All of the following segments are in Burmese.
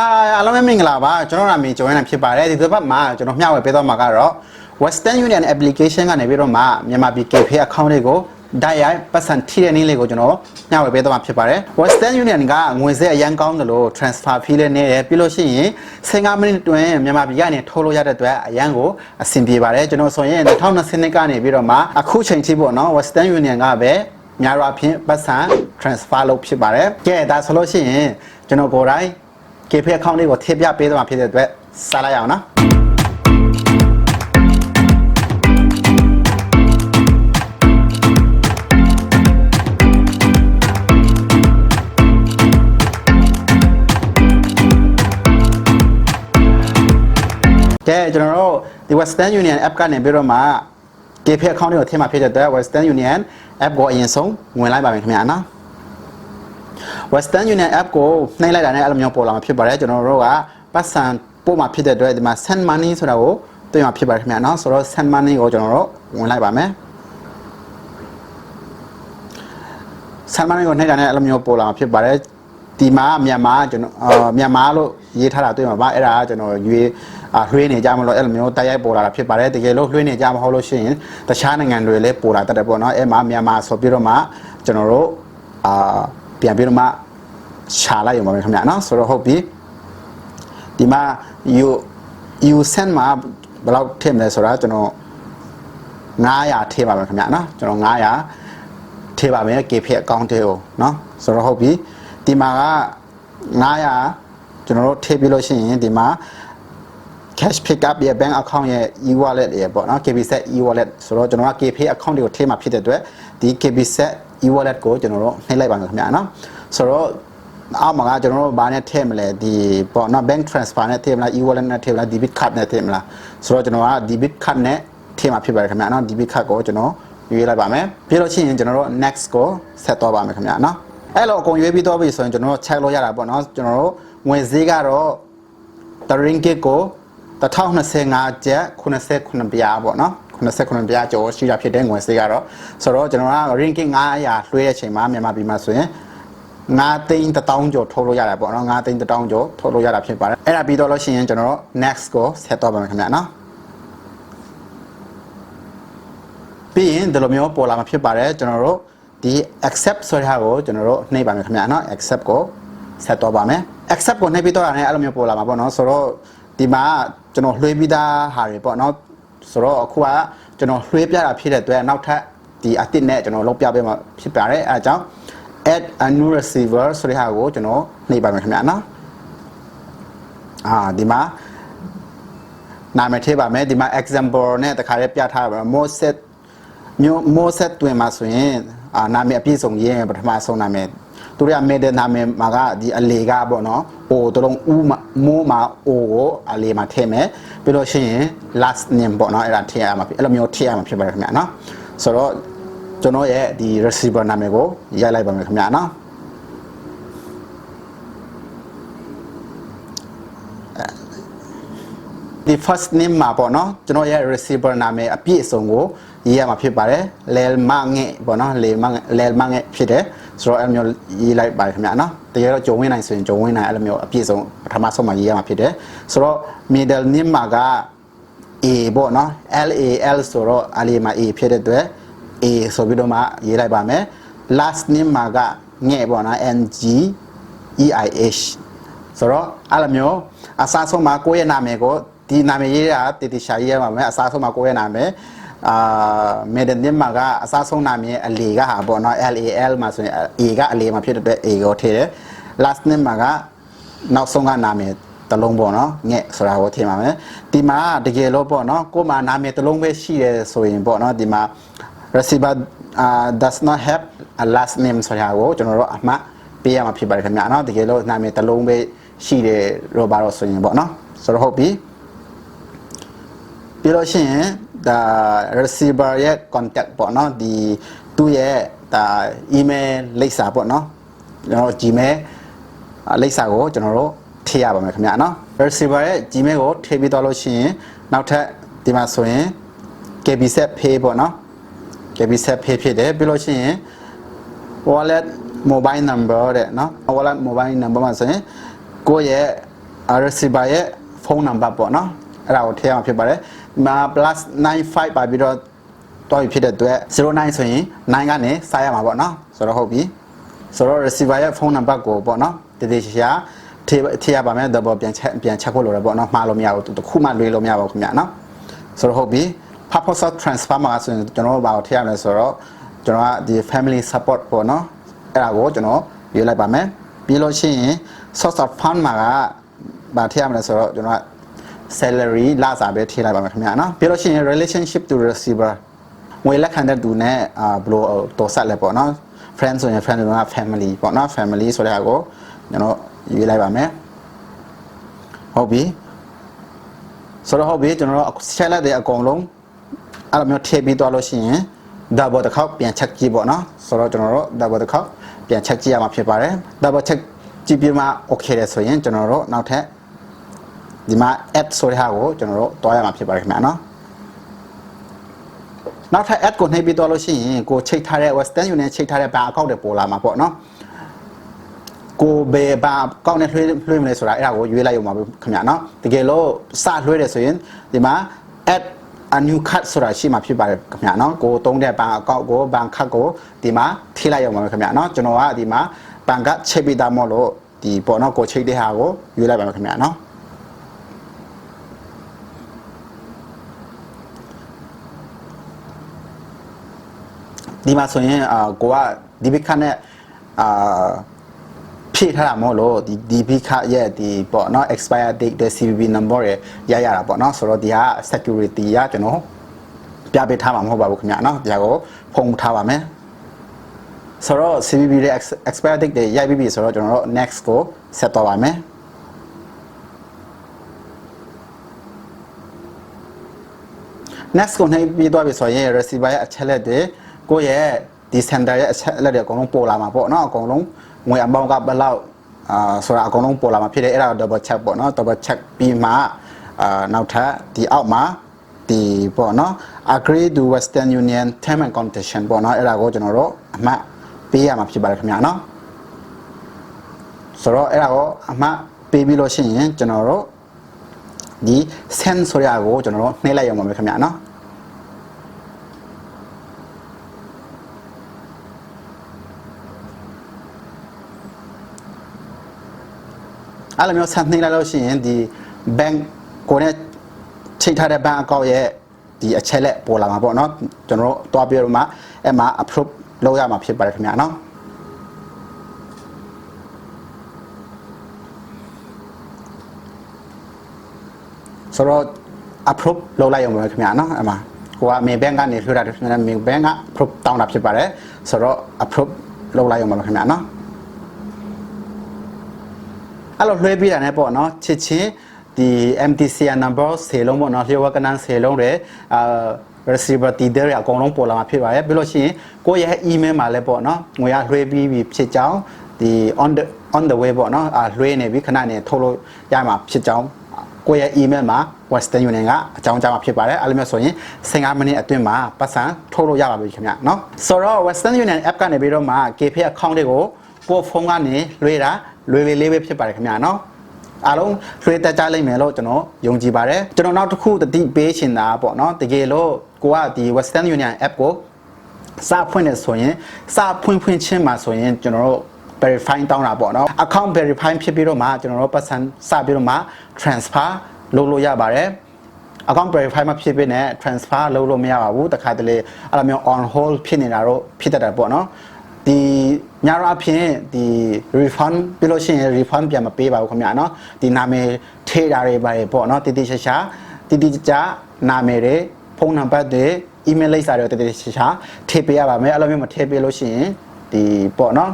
အားလုံးပဲမင်္ဂလာပါကျွန်တော်နာမည် join ဖြစ်ပါတယ်ဒီတစ်ပတ်မှာကျွန်တော်မျှဝေပေးသွားမှာကတော့ Western Union application ကနေပြီးတော့မှမြန်မာပြည် KPay account တွေကိုဓာတ်ရိုက်ပတ်စံထိတဲ့နည်းလေးကိုကျွန်တော်မျှဝေပေးသွားမှာဖြစ်ပါတယ် Western Union ကငွေစက်အရန်ကောင်းတယ်လို့ transfer fee လေးနဲ့တယ်ပြီးလို့ရှိရင်15မိနစ်တွင်မြန်မာပြည်ကနေထုတ်လို့ရတဲ့အတွက်အရန်ကိုအဆင်ပြေပါတယ်ကျွန်တော်ဆိုရင်2020ကနေပြီးတော့မှအခုချိန်ထိပေါ့နော် Western Union ကပဲများတော့အဖြစ်ပတ်စံ transfer လုပ်ဖြစ်ပါတယ်ကဲဒါဆိုလို့ရှိရင်ကျွန်တော်ကိုယ်တိုင် KP account လေးကိုထည့်ပြပေးသွားမှာဖြစ်တဲ့အတွက်စားလိုက်အောင်နော်ကဲကျွန်တော်တို့ဒီ Western Union app ကနေပြီးတော့မှ KP account လေးကိုထည့်မှာဖြစ်တဲ့အတွက် Western Union app ကိုအရင်ဆုံးဝင်လိုက်ပါမယ်ခင်ဗျာနော် Western Union app ကိုနှိပ်လိုက်တာနဲ့အဲ့လိုမျိုးပေါ်လာမှာဖြစ်ပါတယ်ကျွန်တော်တို့ကပတ်စံပို့မှာဖြစ်တဲ့အတွက်ဒီမှာ send money ဆိုတာကိုတွေ့မှာဖြစ်ပါတယ်ခင်ဗျာနော်ဆိုတော့ send money ကိုကျွန်တော်တို့ဝင်လိုက်ပါမယ် send money ကိုနှိပ်တာနဲ့အဲ့လိုမျိုးပေါ်လာမှာဖြစ်ပါတယ်ဒီမှာမြန်မာကျွန်တော်အာမြန်မာလို့ရေးထားတာတွေ့မှာပါအဲ့ဒါကကျွန်တော်ရွေးအာလွှေးနေကြမလို့အဲ့လိုမျိုးတိုက်ရိုက်ပေါ်လာတာဖြစ်ပါတယ်တကယ်လို့လွှေးနေကြမဟုတ်လို့ရှိရင်တခြားနိုင်ငံတွေလည်းပေါ်လာတတ်တယ်ပေါ့နော်အဲ့မှာမြန်မာဆိုပြီးတော့မှကျွန်တော်တို့အာပြန်ပြီးတော့မှ ရှာလိုက်ရုံပါပဲခင်ဗျာနော်ဆိုတော့ဟုတ်ပြီဒီမှာ you you send မှာဘယ်လောက်ထည့်မလဲဆိုတာကျွန်တော်900ထည့်ပါမယ်ခင်ဗျာနော်ကျွန်တော်900ထည့်ပါမယ် KP account ထဲကိုနော်ဆိုတော့ဟုတ်ပြီဒီမှာက900ကျွန်တော်တို့ထည့်ပြီးလို့ရှိရင်ဒီမှာ cash pickup ရဲ့ bank account ရဲ့ e-wallet ရဲ့ပေါ့နော် KBZ e-wallet ဆိုတော့ကျွန်တော်က KPay account တွေကိုထည့်မှာဖြစ်တဲ့အတွက်ဒီ KBZ e-wallet ကိုကျွန်တော်တို့နှိပ်လိုက်ပါမယ်ခင်ဗျာနော်ဆိုတော့ အောက်မှာကကျွန်တော်တို့ဘာနဲ့ထည့်မလဲဒီပေါ့နော် bank transfer နဲ့ထည့်မလား e-wallet နဲ့ထည့်မလား debit card နဲ့ထည့်မလားဆိုတော့ကျွန်တော်က debit card နဲ့ထည့်မှာဖြစ်ပါတယ်ခင်ဗျာနော် debit card ကိုကျွန်တော်ရွေးလိုက်ပါမယ်ပြီးတော့ချင်းရင်ကျွန်တော်တို့ next ကိုဆက်တော့ပါမယ်ခင်ဗျာနော်အဲ့လိုအကုန်ရွေးပြီးတော့ပြီဆိုရင်ကျွန်တော်တို့ check လို့ရတာပေါ့နော်ကျွန်တော်တို့ငွေဈေးကတော့တရင်းကစ်ကို1025ကျပ်89ပြားပေါ့နော်89ပြားကျော်ရှိတာဖြစ်တဲ့ငွေဈေးကတော့ဆိုတော့ကျွန်တော်က ranking 900လွှဲတဲ့အချိန်မှာမြန်မာပြည်မှာဆိုရင် 9သိန်း1000ကျော်ထုတ်လို့ရတာပေါ့နော်9သိန်း1000ကျော်ထုတ်လို့ရတာဖြစ်ပါတယ်အဲ့ဒါပြီးတော့လို့ရှိရင်ကျွန်တော်တို့ next ကိုဆက်တော့ပါမယ်ခင်ဗျာနော်ပြီးရင်ဒီလိုမျိုးပေါ်လာမှာဖြစ်ပါတယ်ကျွန်တော်တို့ဒီ accept ဆိုတဲ့ဟာကိုကျွန်တော်တို့နှိပ်ပါမယ်ခင်ဗျာနော် accept ကိုဆက်တော့ပါမယ် accept ကိုနှိပ်ပြီးတော့ရတယ်အဲ့လိုမျိုးပေါ်လာမှာပေါ့နော်ဆိုတော့ဒီမှာကျွန်တော်လွှဲပြီးသားဟာတွေပေါ့နော်ဆိုတော့အခုကကျွန်တော်လွှဲပြတာဖြစ်တဲ့အတွက်နောက်ထပ်ဒီအတစ်နဲ့ကျွန်တော်လုပ်ပြပေးမှာဖြစ်ပါတယ်အဲအကြောင်း add a new receiver ဆိုတဲ့ဟာကိုကျွန်တော်နှိပ်ပါမယ်ခင်ဗျာနော်အာဒီမှာနာမည်ထည့်ပါမယ်ဒီမှာ example နဲ့တခါလေးပြထားပါမယ် more set မျိုး more set တွင်မှာဆိုရင်အာနာမည်အပြည့်စုံရေးပထမဆုံးနာမည်သူတို့ကမေတဲ့နာမည်မှာကဒီအလေကပေါ့နော်။ O တလုံးဦးမမိုးမှာ O ကိုအလေမှာထည့်မယ်။ပြီးတော့ရှိရင် last name ပေါ့နော်အဲ့ဒါထည့်ရမှာဖြစ်အဲ့လိုမျိုးထည့်ရမှာဖြစ်ပါတယ်ခင်ဗျာနော်။ဆိုတော့ ကျွန်တော်ရဲ့ဒီ receiver နာမည်ကိုရိုက်လိုက်ပါမယ်ခင်ဗျာနော်။ဒီ first name မှာပေါ့နော်ကျွန်တော်ရဲ့ receiver နာမည်အပြည့်အစုံကိုရေးရမှာဖြစ်ပါတယ်လဲမငဲ့ပေါ့နော်လဲမငဲ့လဲမငဲ့ဖြစ်တယ်ဆိုတော့အဲ့လိုမျိုးရေးလိုက်ပါတယ်ခင်ဗျာနော်တကယ်တော့ဂျုံဝင်းနိုင်ဆိုရင်ဂျုံဝင်းနိုင်အဲ့လိုမျိုးအပြည့်စုံပထမဆုံးမှာရေးရမှာဖြစ်တယ်ဆိုတော့ middle name မှာက A ပေါ့နော် L A L ဆိုတော့အလီမှာ A ဖြစ်တဲ့အတွက် A ဆိုပြီးတော့မှရေးလိုက်ပါမယ် last name မှာကငဲ့ပေါ့နော် N G E I H ဆိုတော့အဲ့လိုမျိုးအစားဆုံးမှာကိုယ့်ရဲ့နာမည်ကိုဒီနာမည်ရေးတာတည်တည်ရှာရေးရမှာမယ်အစားဆုံးမှာကိုယ့်ရဲ့နာမည်အာမေဒန်နမှာကအစားဆုံးနာမည်အလီကဟာပေါ့နော် L A L မှာဆိုရင် A ကအလီမှာဖြစ်တဲ့အတွက် A ကိုထည့်တယ် last name မှာကနောက်ဆုံးကနာမည်တလုံးပေါ့နော်ငဲ့ဆိုတာကိုထည့်ပါမယ်ဒီမှာတကယ်လို့ပေါ့နော်ကို့မှာနာမည်တလုံးပဲရှိရဲဆိုရင်ပေါ့နော်ဒီမှာ receiver uh, does not have a last name ဆိုတာကိုကျွန်တော်တို့အမှတ်ပေးရမှာဖြစ်ပါတယ်ခင်ဗျာနော်တကယ်လို့နာမည်တစ်လုံးပဲရှိတယ်တော့ပါတော့ဆိုရင်ပေါ့နော်ဆိုတော့ဟုတ်ပြီပြီးလို့ရှိရင်ဒါ receiver ရဲ့ contact ပေါ့နော်ဒီသူ့ရဲ့ဒါ email လိပ်စာပေါ့နော်ကျွန်တော် gmail လိပ်စာကိုကျွန်တော်တို့ထည့်ရပါမယ်ခင်ဗျာနော် receiver ရဲ့ gmail ကိုထည့်ပြီးတော့လို့ရှိရင်နောက်ထပ်ဒီမှာဆိုရင် KBZ pay ပေါ့နော် KB set ဖြစ်ဖြစ်တယ်ပြီးလို့ရှိရင် wallet mobile number တဲ့နော် wallet mobile number မှာဆိုရင်ကိုယ့်ရဲ့ receiver ရဲ့ဖုန်းနံပါတ်ပေါ့နော်အဲ့ဒါကိုထည့်အောင်ဖြစ်ပါတယ်ဒီမှာ +95 ပါပြီးတော့တော်ပြီဖြစ်တဲ့အတွက်09ဆိုရင်9ကနေစရမှာပေါ့နော်ဆိုတော့ဟုတ်ပြီဆိုတော့ receiver ရဲ့ဖုန်းနံပါတ်ကိုပေါ့နော်တည်တည်ရှာရှာထည့်ထည့်ရပါမယ် double ပြန်ချက်ပြန်ချက်ဖို့လိုတယ်ပေါ့နော်မှားလို့မရဘူးသူတစ်ခုမှလွှဲလို့မရပါဘူးခင်ဗျာနော်ဆိုတော့ဟုတ်ပြီ purpose of transfer မှာဆိုရင်ကျွန်တော်တို့ဘာကိုထည့်ရမလဲဆိုတော့ကျွန်တော်ကဒီ family support ပေါ့နော်အဲ့ဒါကိုကျွန်တော်ရေးလိုက်ပါမယ်ပြီးလို့ရှိရင် source of fund မှာကဘာထည့်ရမလဲဆိုတော့ကျွန်တော်က salary လာစားပဲထည့်လိုက်ပါမယ်ခင်ဗျာနော်ပြီးလို့ရှိရင် relationship to receiver ငွေလက်ခံတဲ့သူနဲ့အာဘလို့တော်ဆက်လဲပေါ့နော် friend ဆိုရင် friend တွေက family ပေါ့နော် family ဆိုတဲ့ဟာကိုကျွန်တော်ရွေးလိုက်ပါမယ်ဟုတ်ပြီဆိုတော့ဟုတ်ပြီကျွန်တော်တို့ချက်လက်တဲ့အကုန်လုံး အဲ့လိုမျိုးထည့်ပြီးသွားလို့ရှိရင် double တစ်ခေါက်ပြန်ချက်ကြည့်ပေါ့နော်ဆိုတော့ကျွန်တော်တို့ double တစ်ခေါက်ပြန်ချက်ကြည့်ရမှာဖြစ်ပါတယ် double check ကြည့်ပြီးမှ okay တယ်ဆိုရင်ကျွန်တော်တို့နောက်ထပ်ဒီမှာ app ဆိုတဲ့ဟာကိုကျွန်တော်တို့တွားရမှာဖြစ်ပါတယ်ခင်ဗျာနော်နောက်ထပ် app ကိုနှိပ်ပြီးတော့လို့ရှိရင်ကိုချိတ်ထားတဲ့ Western Union ချိတ်ထားတဲ့ဘဏ်အကောင့်တွေပေါ်လာမှာပေါ့နော်ကိုဘယ်ဘဏ်အကောင့်နဲ့လွှဲလွှဲမလဲဆိုတာအဲ့ဒါကိုရွေးလိုက်ရမှာပဲခင်ဗျာနော်တကယ်လို့စလွှဲတယ်ဆိုရင်ဒီမှာ app a new card ဆိုတာရှိမှာဖြစ်ပါတယ်ခင်ဗျာနော်ကိုတုံးတဲ့ဘဏ်အကောင့်ကိုဘဏ်ခတ်ကိုဒီမှာထိလိုက်ရမှာပဲခင်ဗျာနော်ကျွန်တော်ကဒီမှာဘဏ်ကချိတ်ပြီးသားမို့လို့ဒီပေါ့နော်ကိုချိတ်တဲ့ဟာကိုရွေးလိုက်ပါမယ်ခင်ဗျာနော်ဒီမှာဆိုရင်အာကိုကဒီဘိခတ်နဲ့အာ ဖြည့်ထားတာမဟုတ်လို့ဒီဒီဘိခတ်ရဲ့ဒီပေါ့နော် expire date တဲ့ CVV number ရရရတာပေါ့နော်ဆိုတော့ဒီက security ရကျွန်တော်ပြပေးထားမှာမဟုတ်ပါဘူးခင်ဗျာနော်ဒီဟာကိုဖုံးထားပါမယ်ဆိုတော့ CVV ရဲ့ expire date တွေရိုက်ပြီးပြီဆိုတော့ကျွန်တော်တို့ next ကိုဆက်တော့ပါမယ် next ကိုနှိပ်ပြီးသွားပြီဆိုရင် receiver ရဲ့အချက်လက်တွေကိုယ့်ရဲ့ဒီ center ရဲ့အချက်လက်တွေအကုန်လုံးပေါ်လာမှာပေါ့နော်အကုန်လုံး ငွေအပေါင်းကဘယ်လောက်အာဆိုတာအကုန်လုံးပေါ်လာမှာဖြစ်တယ်အဲ့ဒါကို double check ပေါ့နော် double check ပြီးမှအာနောက်ထပ်ဒီအောက်မှာဒီပေါ့နော် agree to western union term and condition ပေါ့နော်အဲ့ဒါကိုကျွန်တော်တို့အမှတ်ပေးရမှာဖြစ်ပါတယ်ခင်ဗျာနော်ဆိုတော့အဲ့ဒါကိုအမှတ်ပေးပြီးလို့ရှိရင်ကျွန်တော်တို့ဒီ send ဆိုရကိုကျွန်တော်တို့နှိပ်လိုက်ရမှာပဲခင်ဗျာနော် အဲ့လိုမျိုးဆက်နှိမ့်လိုက်လို့ရှိရင်ဒီ bank ကိုနဲ့ချိန်ထားတဲ့ bank account ရဲ့ဒီအချက်လက်ပေါ်လာမှာပေါ့နော်ကျွန်တော်တို့တွားပြတော့မှအဲ့မှာ approve လုပ်ရမှာဖြစ်ပါတယ်ခင်ဗျာနော်ဆိုတော့ approve လုပ်လိုက်ရမှာခင်ဗျာနော်အဲ့မှာကိုက main bank ကနေလွှဲတာတယ် main bank က approve တောင်းတာဖြစ်ပါတယ်ဆိုတော့ approve လုပ်လိုက်ရမှာခင်ဗျာနော် အဲ့လိုလွှဲပေးတာ ਨੇ ပေါ့နော်ချစ်ချင်းဒီ MTCR number ဆေလုံးပေါ့နော်လျှော်ဝကနန်းဆေလုံးတွေအာ receiver တည်တဲ့အကုန်လုံးပေါ်လာမှာဖြစ်ပါတယ်ပြီးလို့ရှိရင်ကိုယ့်ရဲ့ email မှာလည်းပေါ့နော်ငွေရလွှဲပြီးပြီဖြစ်ကြောင်းဒီ on the on the way ပေါ့နော်အာလွှဲနေပြီခဏနေထုတ်လို့ရမှာဖြစ်ကြောင်းကိုယ့်ရဲ့ email မှာ Western Union ကအကြောင်းကြားမှာဖြစ်ပါတယ်အဲ့လိုမျိုးဆိုရင်15မိနစ်အတွင်းမှာပတ်စံထုတ်လို့ရပါပြီခင်ဗျနော်ဆိုတော့ Western Union app ကနေပြီးတော့မှ KPay account တွေကိုကိုယ့်ဖုန်းကနေလွှဲတာ လွယ်လွယ်လေးပဲဖြစ်ပါတယ်ခင်ဗျာနော်အားလုံးလွှဲတက်ကြလိမ့်မယ်လို့ကျွန်တော်ယုံကြည်ပါတယ်ကျွန်တော်နောက်တစ်ခုတတိပေးချင်တာပေါ့နော်တကယ်လို့ကိုကဒီ Western Union app ကိုစဖွင့်နေဆိုရင်စဖွင့်ဖွင့်ချင်းမှာဆိုရင်ကျွန်တော်တို့ verify တောင်းတာပေါ့နော် account verify ဖြစ်ပြီးတော့မှကျွန်တော်တို့ပတ်စံစပြီးတော့မှ transfer လုပ်လို့ရပါတယ် account verify မဖြစ်ဖြစ်နဲ့ transfer လုပ်လို့မရပါဘူးတခါတလေအဲ့လိုမျိုး on hold ဖြစ်နေတာတော့ဖြစ်တတ်တယ်ပေါ့နော်ဒီ ညာရအဖြစ်ဒီ refund ပြလို့ရှိရင် refund ပြန်မပေးပါဘူးခင်ဗျာနော်ဒီနာမည်ထေးတာတွေပါတယ်ပေါ့နော်တိတိကျကျတိတိကျကျနာမည်တွေဖုန်းနံပါတ်တွေ email လိပ်စာတွေတိတိကျကျထည့်ပေးရပါမယ်အဲ့လိုမျိုးမထည့်ပေးလို့ရှိရင်ဒီပေါ့နော်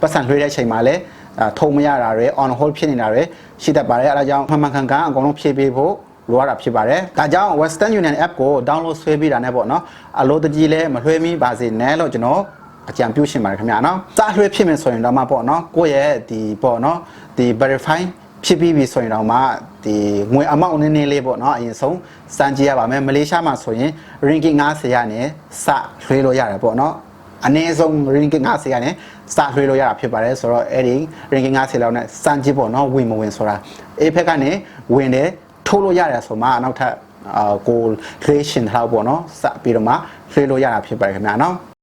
ပတ်စံလွှဲတဲ့အချိန်မှာလည်းအာထုံမရတာတွေ on hold ဖြစ်နေတာတွေရှိတတ်ပါတယ်အဲဒါကြောင့်မှန်မှန်ကန်ကန်အကုန်လုံးဖြည့်ပေးဖို့လိုရတာဖြစ်ပါတယ်။ဒါကြောင့် Western Union app ကို download ဆွဲပြီးတာနဲ့ပေါ့နော်။အလိုတကြီးလဲမလွှဲမိပါစေနဲ့လို့ကျွန်တော် အကြံပြုရှင်ပါတယ်ခင်ဗျာနော်။စလွှဲဖြစ်မယ်ဆိုရင်တော့မှပေါ့နော်။ကိုယ့်ရဲ့ဒီပေါ့နော်။ဒီ verify ဖြစ်ပြီးပြီဆိုရင်တော့မှဒီငွေအမောက်နည်းနည်းလေးပေါ့နော်အရင်ဆုံးစမ်းကြည့်ရပါမယ်မလေးရှားမှာဆိုရင် ringgit 90ရနဲ့စလွှဲလို့ရတယ်ပေါ့နော်အနည်းဆုံး ringgit 90ရနဲ့စလွှဲလို့ရတာဖြစ်ပါတယ်ဆိုတော့အဲ့ဒီ ranking 50လောက်နဲ့စမ်းကြည့်ပေါ့နော်ဝင်မဝင်ဆိုတာအေးဖက်ကနေဝင်တယ်ထိုးလို့ရတယ်ဆိုမှနောက်ထပ်အာကိုလွှဲရှင်ထားပေါ့နော်စပြီးတော့မှလွှဲလို့ရတာဖြစ်ပါတယ်ခင်ဗျာနော်